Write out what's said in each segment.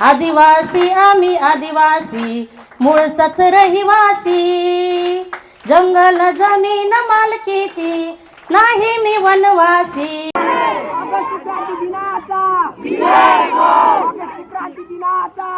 आदिवासी आम्ही आदिवासी मूळचाच रहिवासी. जंगल जमीन मालकीची नाही मी वनवासी. दिनाचा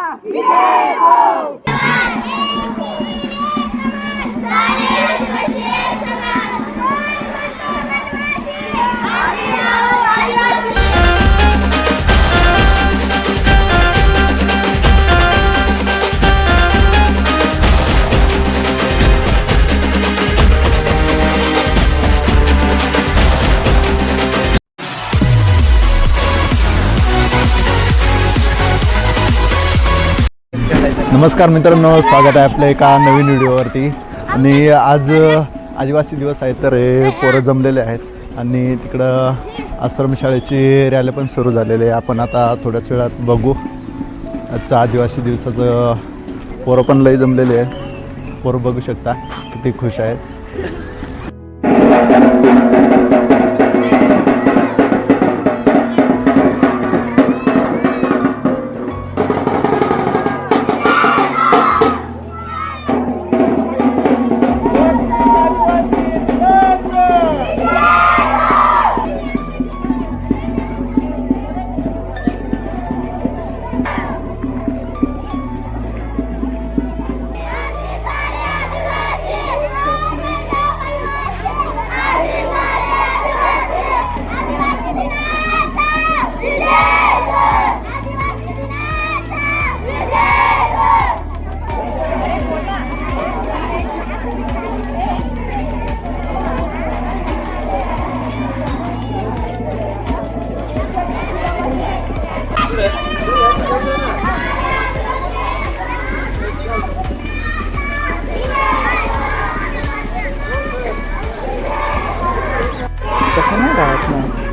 नमस्कार मित्रांनो स्वागत आहे आपल्या एका नवीन व्हिडिओवरती. आणि आज आदिवासी दिवस आहे तर हे पोरं जमलेले आहेत. आणि तिकडं आश्रमशाळेची रॅली पण सुरू झालेली आहे. आपण आता थोड्याच वेळात बघू. आजचा आदिवासी दिवसाचं पोरं पण लई जमलेले आहेत पोरं बघू शकता किती खुश आहेत. Right.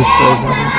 दिसतोय का?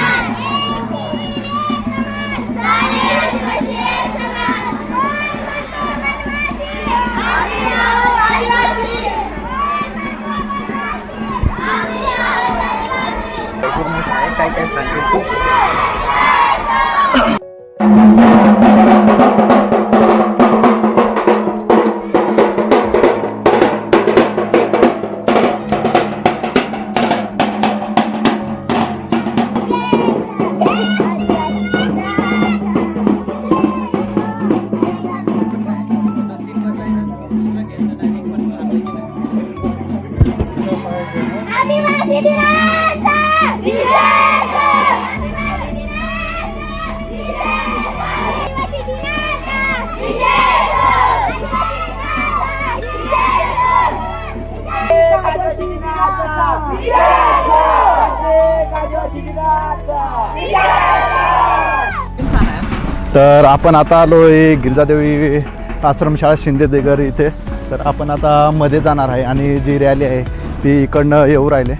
आपण आता आलो आहे गिरजादेवी आश्रमशाळा शिंदेदेगर इथे. तर आपण आता मध्ये जाणार आहे आणि जी रॅली आहे ती इकडनं येऊ राहिले.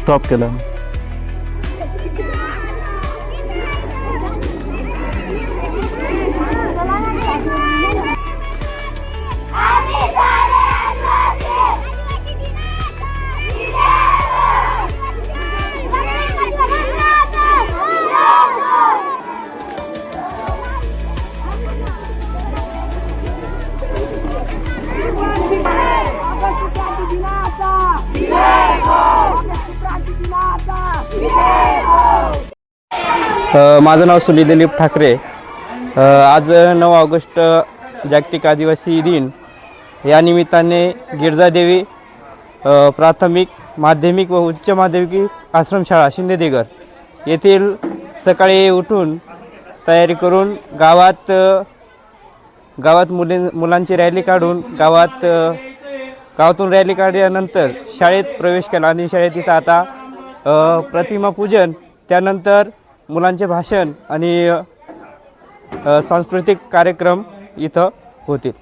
स्टॉप केलं. माझं नाव सुनील दिलीप ठाकरे. आज नऊ ऑगस्ट जागतिक आदिवासी दिन. या निमित्ताने गिरजादेवी प्राथमिक माध्यमिक व उच्च माध्यमिक आश्रमशाळा शिंदेदेगर येथील सकाळी उठून तयारी करून गावात गावात मुली मुलांची रॅली काढून गावात गावातून रॅली काढल्यानंतर शाळेत प्रवेश केला आणि शाळेत इथं आता प्रतिमा पूजन त्यानंतर मुलांचे भाषण आणि सांस्कृतिक कार्यक्रम इथं होतील.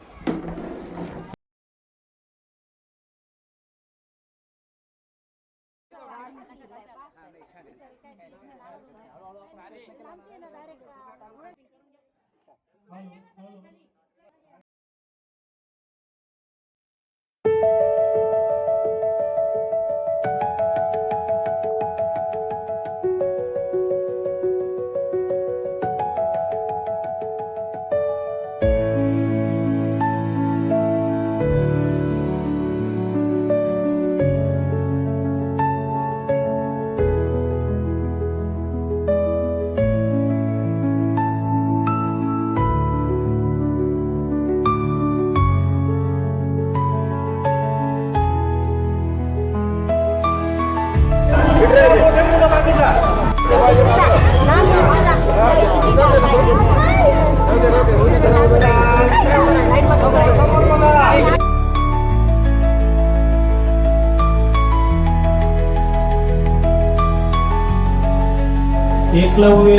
एकलव्य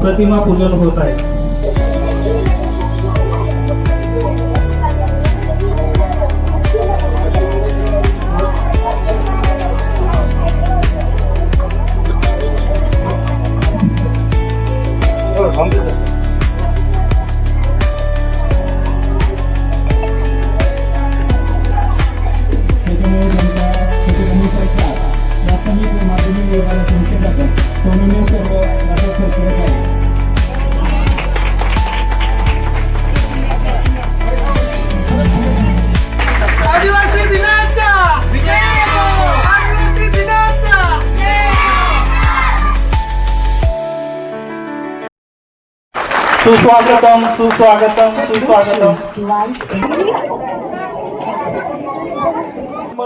प्रतिमा पूजन होत आहे. सुस्वागतम सुस्वागतम सुस्वागतम.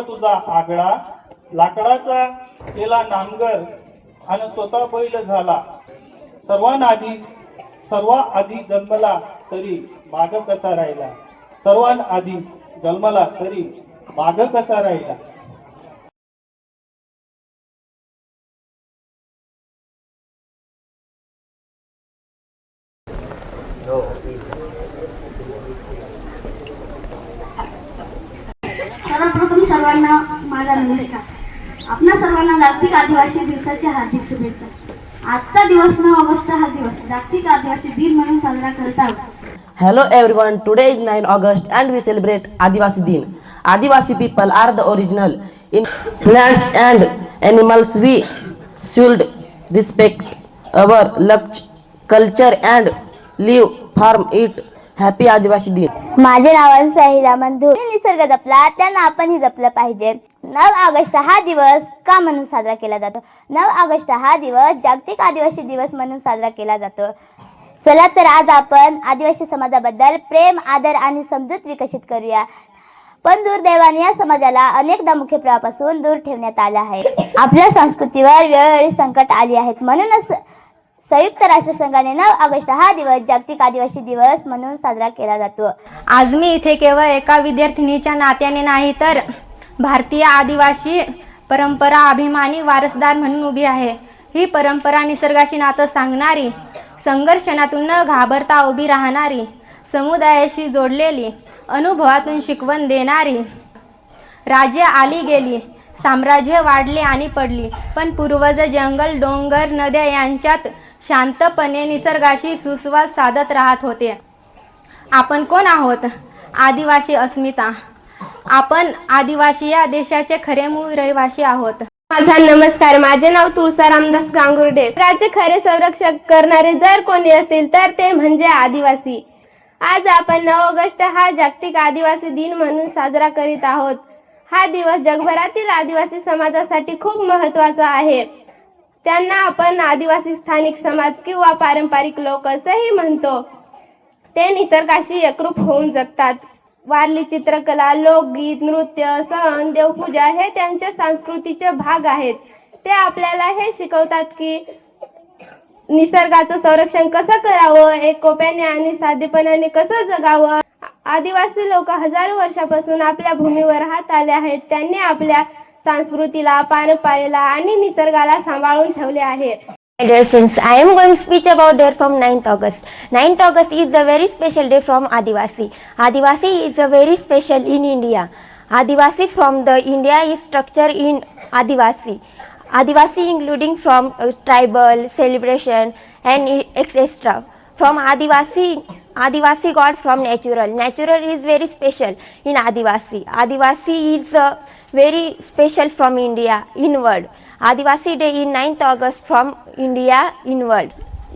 तुझा आगळा लाकडाचा केला नांगर आणि स्वतः बैल झाला. सर्वांआधी सर्व आधी जन्मला तरी माग कसा राहिला? सर्वांआधी जन्मला तरी माग कसा राहिला सर्वप्रथम सर्वांना माझा नमस्कार hello everyone today is nine August and we celebrate Adivasi दिन Adivasi people are the original in plants and animals we should respect our लक्ष culture and live form it happy Adivasi दिन माझे नाव आहे साई रामन निसर्ग जपला त्यांना आपणही जपलं पाहिजे. नऊ ऑगस्ट हा दिवस का म्हणून साजरा केला जातो? नऊ ऑगस्ट हा दिवस जागतिक आदिवासी दिवस म्हणून साजरा केला जातो. चला तर आज आपण आदिवासी समाजाबद्दल प्रेम आदर आणि समजूत विकसित करूया. पण दुर्दैवाने या समाजाला अनेकदा मुख्य प्रवाहापासून दूर ठेवण्यात आलं आहे. आपल्या संस्कृतीवर वेळोवेळी संकट आली आहेत. म्हणूनच संयुक्त राष्ट्रसंघाने नऊ ऑगस्ट हा दिवस जागतिक आदिवासी दिवस म्हणून साजरा केला जातो. आज मी इथे केवळ एका विद्यार्थिनीच्या नात्याने नाही तर भारतीय आदिवासी परंपरा अभिमानी वारसदार म्हणून उभी आहे. ही परंपरा निसर्गाशी नातं सांगणारी संघर्षणातून न घाबरता उभी राहणारी समुदायाशी जोडलेली अनुभवातून शिकवण देणारी. राज्य आली गेली साम्राज्य वाढले आणि पडली पण पूर्वज जंगल डोंगर नद्या यांच्यात शांतपणे निसर्गाशी सुसंवाद साधत राहत होते. आपण कोण आहोत? आदिवासी अस्मिता. आपण आदिवासी या देशाचे खरे मूळ रहिवासी आहोत. माझा नमस्कार माझे नाव तुळसा रामदास गांगुर्डे. राज्य खरे संरक्षक करणारे जर कोणी असतील तर ते म्हणजे आदिवासी. आज आपण नऊ ऑगस्ट हा जागतिक आदिवासी दिन म्हणून साजरा करीत आहोत. हा दिवस जगभरातील आदिवासी समाजासाठी खूप महत्त्वाचा आहे. त्यांना आपण आदिवासी स्थानिक समाज किंवा पारंपरिक लोक असंही म्हणतो. ते निसर्गाशी एकरूप होऊन जगतात. वारली चित्रकला लोकगीत नृत्य सण देवपूजा हे त्यांच्या संस्कृतीचे भाग आहेत. ते आपल्याला हे शिकवतात की निसर्गाचं संरक्षण कसं करावं एकोप्याने आणि साधेपणाने कसं जगावं. आदिवासी लोक हजारो वर्षापासून आपल्या भूमीवर राहत आले आहेत. त्यांनी आपल्या संस्कृतीला पारंपरेला आणि निसर्गाला सांभाळून ठेवले आहे. Dear friends, I am going to speak about day from 9th August. 9th August is a very special day from Adivasi. Adivasi is a very special in India. Adivasi from the India is structured in Adivasi. Adivasi including from uh, tribal, celebration and etc. From Adivasi, Adivasi got from natural. Natural is very special in Adivasi. Adivasi is uh, very special from India inward. Adivasi day in in 9th August from India inward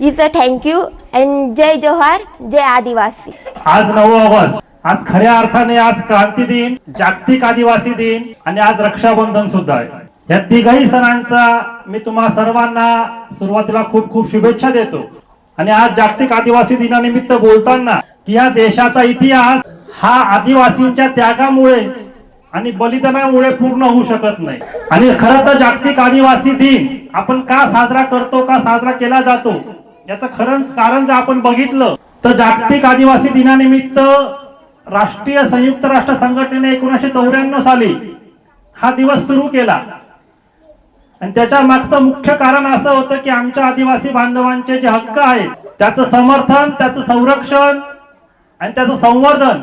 is a thank you and Jai Johar, जय आदिवासी. आज नऊ August. आज खऱ्या अर्थाने आज क्रांती दिन जागतिक आदिवासी दिन आणि आज रक्षाबंधन सुद्धा आहे. या तिघही सणांचा मी तुम्हा सर्वांना सुरुवातीला खूप खूप शुभेच्छा देतो. आणि आज जागतिक आदिवासी दिनानिमित्त बोलताना की या देशाचा इतिहास हा आदिवासींच्या त्यागामुळे आणि बलिदानामुळे पूर्ण होऊ शकत नाही. आणि खरं तर जागतिक आदिवासी दिन आपण का साजरा करतो का साजरा केला जातो याचं खरंच कारण जर आपण बघितलं तर जागतिक आदिवासी दिनानिमित्त राष्ट्रीय संयुक्त राष्ट्र संघटनेने एकोणीसशे चौऱ्याण्णव साली हा दिवस सुरू केला. आणि त्याच्या मागचं मुख्य कारण असं होतं की आमच्या आदिवासी बांधवांचे जे हक्क आहेत त्याचं समर्थन त्याचं संरक्षण आणि त्याचं संवर्धन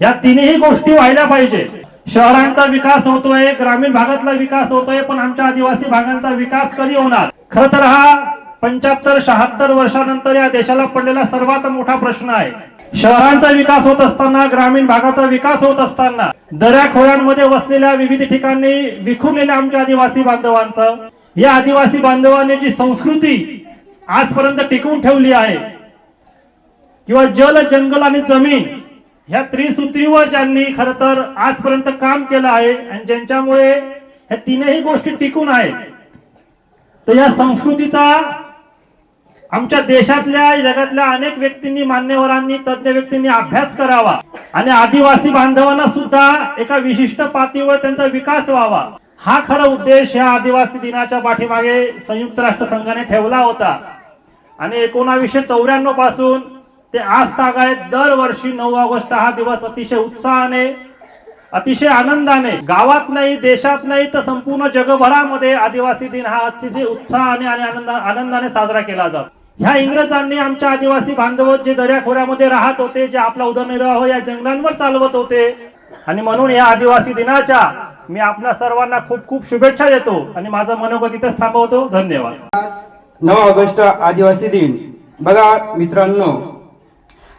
या तिन्ही गोष्टी व्हायला पाहिजे. शहरांचा विकास होतोय ग्रामीण भागातला विकास होतोय पण आमच्या आदिवासी भागांचा विकास कधी होणार? खर तर हा पंच्याहत्तर शहात्तर वर्षानंतर या देशाला पडलेला सर्वात मोठा प्रश्न आहे. शहरांचा विकास होत असताना ग्रामीण भागाचा विकास होत असताना दऱ्या खोऱ्यांमध्ये वसलेल्या विविध ठिकाणी विखुरलेल्या आमच्या आदिवासी बांधवांचं या आदिवासी बांधवांनी जी संस्कृती आजपर्यंत टिकवून ठेवली आहे किंवा जल जंगल आणि जमीन ह्या त्रिसूत्रीवर ज्यांनी खर तर आजपर्यंत काम केलं आहे आणि ज्यांच्यामुळे ह्या तीनही गोष्टी टिकून आहेत तर या संस्कृतीचा आमच्या देशातल्या जगातल्या अनेक व्यक्तींनी मान्यवरांनी तज्ज्ञ व्यक्तींनी अभ्यास करावा. आणि आदिवासी बांधवांना सुद्धा एका विशिष्ट पातळीवर त्यांचा विकास व्हावा. हा खरा उद्देश या आदिवासी दिनाच्या पाठीमागे संयुक्त राष्ट्र संघाने ठेवला होता. आणि एकोणावीसशे चौऱ्याण्णवपासून ते आज तागायत दरवर्षी नऊ ऑगस्ट हा दिवस अतिशय उत्साहाने अतिशय आनंदाने गावात नाही देशात नाही तर संपूर्ण जगभरामध्ये आदिवासी दिन हा अतिशय उत्साहाने आणि आनंद आनंदाने साजरा केला जातो. ह्या इंग्रजांनी आमच्या आदिवासी बांधव जे दर्याखोऱ्यामध्ये राहत होते जे आपला उदरनिर्वाह या जंगलांवर चालवत होते आणि म्हणून या आदिवासी दिनाच्या मी आपल्या सर्वांना खूप खूप शुभेच्छा देतो आणि माझं मनोगत इथेच थांबवतो. धन्यवाद. नऊ ऑगस्ट आदिवासी दिन. बघा मित्रांनो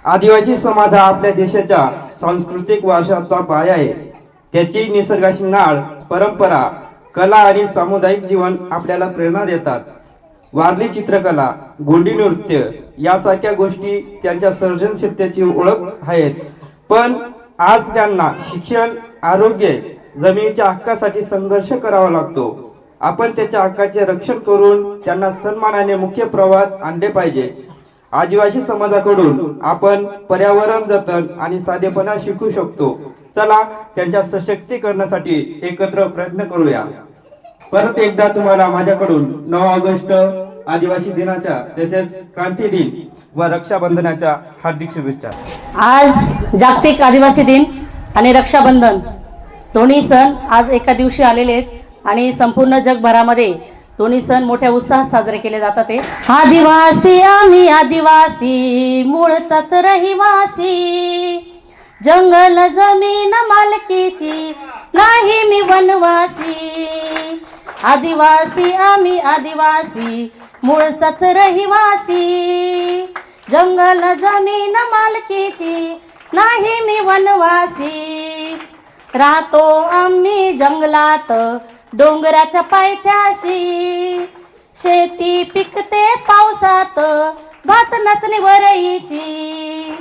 आदिवासी समाज हा आपल्या देशाच्या सांस्कृतिक वारशाचा पाया आहे. त्याची निसर्गाशी नाळ परंपरा कला आणि सामुदायिक जीवन आपल्याला प्रेरणा देतात. वारली चित्रकला गोंडी नृत्य यासारख्या गोष्टी त्यांच्या सर्जनशीलतेची ओळख आहेत. पण आज त्यांना शिक्षण आरोग्य जमिनीच्या हक्कासाठी संघर्ष करावा लागतो. आपण त्याच्या हक्काचे रक्षण करून त्यांना सन्मानाने मुख्य प्रवाहात आणले पाहिजे. आदिवासी समाजाकडून आपण पर्यावरण जतन आणि साधेपणा शिकू शकतो. चला त्यांच्या सशक्तीकरणासाठी एकत्र प्रयत्न करूया. परत एकदा तुम्हाला माझ्याकडून नऊ ऑगस्ट आदिवासी दिनाच्या तसेच क्रांती दिन व रक्षाबंधनाच्या हार्दिक शुभेच्छा. आज जागतिक आदिवासी दिन आणि रक्षाबंधन. दोन्ही सण आज एका दिवशी आलेले आहेत आणि संपूर्ण जगभरामध्ये दोन्ही सण मोठ्या उत्साहात साजरे केले जातात ते आदिवासी आम्ही आदिवासी मूळचाच रहिवासी. जंगल जमीन मालकीची नाही मी वनवासी. आदिवासी आम्ही आदिवासी मूळचाच रहिवासी. जंगल जमीन मालकीची नाही मी वनवासी. राहतो आम्ही जंगलात डोंगराच्या पायथ्याशी शेती पिकते पावसात भात नचणी वरईची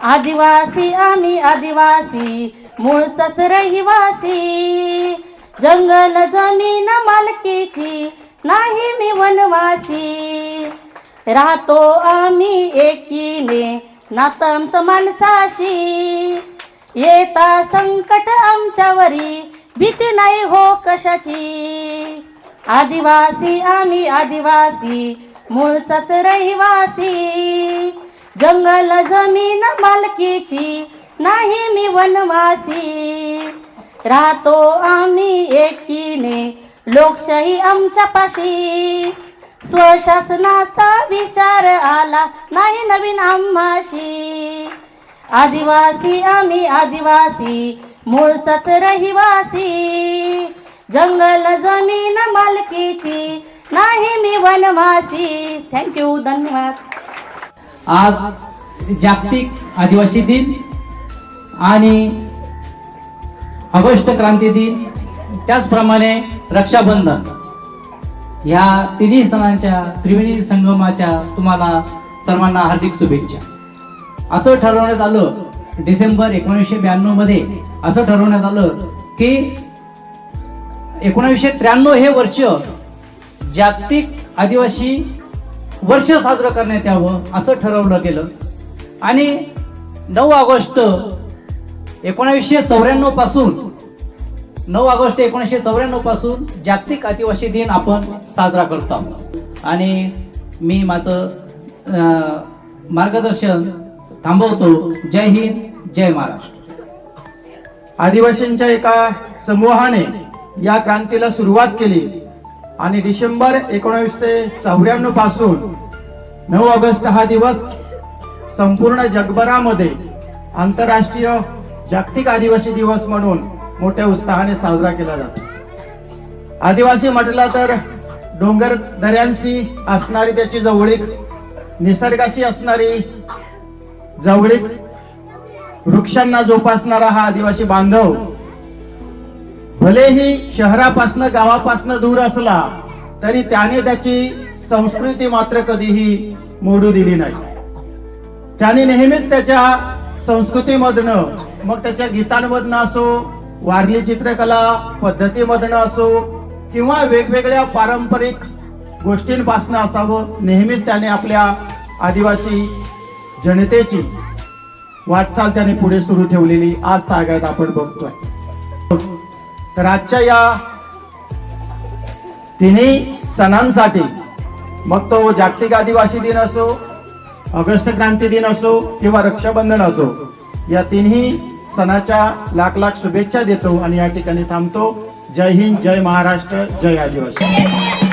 आदिवासी आम्ही आदिवासी मूळचाच रहिवासी. जंगल जमीन मालकीची नाही मी वनवासी. राहतो आम्ही एकीने नातं आमचं माणसाशी. येता संकट आमच्यावरी भीती नाही हो कशाची? आदिवासी आम्ही आदिवासी मूळचाच रहिवासी. जंगल जमीन मालकीची नाही मी वनवासी. राहतो आम्ही एकीने लोकशाही आमच्या पाशी स्वशासनाचा विचार आला नाही नवीन आम्हाशी. आदिवासी आम्ही आदिवासी मूळचाच रहिवासी. जंगल जमीन मालकीची नाही मी वनवासी. थँक्यू धन्यवाद. आज जागतिक आदिवासी दिन आणि ऑगस्ट क्रांती दिन त्याचप्रमाणे रक्षाबंधन. ह्या तिन्ही सणांच्या त्रिवेणी संगमाच्या तुम्हाला सर्वांना हार्दिक शुभेच्छा. असं ठरवण्यात आलं डिसेंबर एकोणीसशे ब्याण्णवमध्ये. असं ठरवण्यात आलं की एकोणीसशे त्र्याण्णव हे वर्ष जागतिक आदिवासी वर्ष साजरं करण्यात यावं असं ठरवलं गेलं. आणि नऊ ऑगस्ट एकोणावीसशे चौऱ्याण्णवपासून नऊ ऑगस्ट एकोणीसशे चौऱ्याण्णवपासून जागतिक आदिवासी दिन आपण साजरा करतो. आहोत आणि मी माझं मार्गदर्शन थांबवतो. जय हिंद जय महाराष्ट्र. आदिवासींच्या एका समूहाने या क्रांतीला सुरुवात केली. आणि डिसेंबर एकोणीसशे चौऱ्याण्णवपासून नऊ ऑगस्ट हा दिवस संपूर्ण जगभरामध्ये आंतरराष्ट्रीय जागतिक आदिवासी दिवस म्हणून मोठ्या उत्साहाने साजरा केला जातो. आदिवासी म्हटलं तर डोंगर दऱ्यांशी असणारी त्याची जवळीक निसर्गाशी असणारी जवळीक वृक्षांना जोपासणारा हा आदिवासी बांधव भलेही शहरापासनं गावापासनं दूर असला तरी त्याने त्याची संस्कृती मात्र कधीही मोडू दिली नाही. त्याने नेहमीच त्याच्या संस्कृतीमधनं मग त्याच्या गीतांमधनं असो वारली चित्रकला पद्धतीमधनं असो किंवा वेगवेगळ्या पारंपरिक गोष्टींपासनं असावं नेहमीच त्याने आपल्या आदिवासी जनतेची वाटचाल त्याने पुढे सुरू ठेवलेली. आज तागायत आपण बघतोय. तर आजच्या या तिन्ही सणांसाठी मग तो जागतिक आदिवासी दिन असो ऑगस्ट क्रांती दिन असो किंवा रक्षाबंधन असो या तिन्ही सणाच्या लाख लाख शुभेच्छा देतो आणि या ठिकाणी थांबतो. जय हिंद जय महाराष्ट्र जय आदिवासी.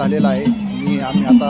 झालेला आहे. मी आम्ही आता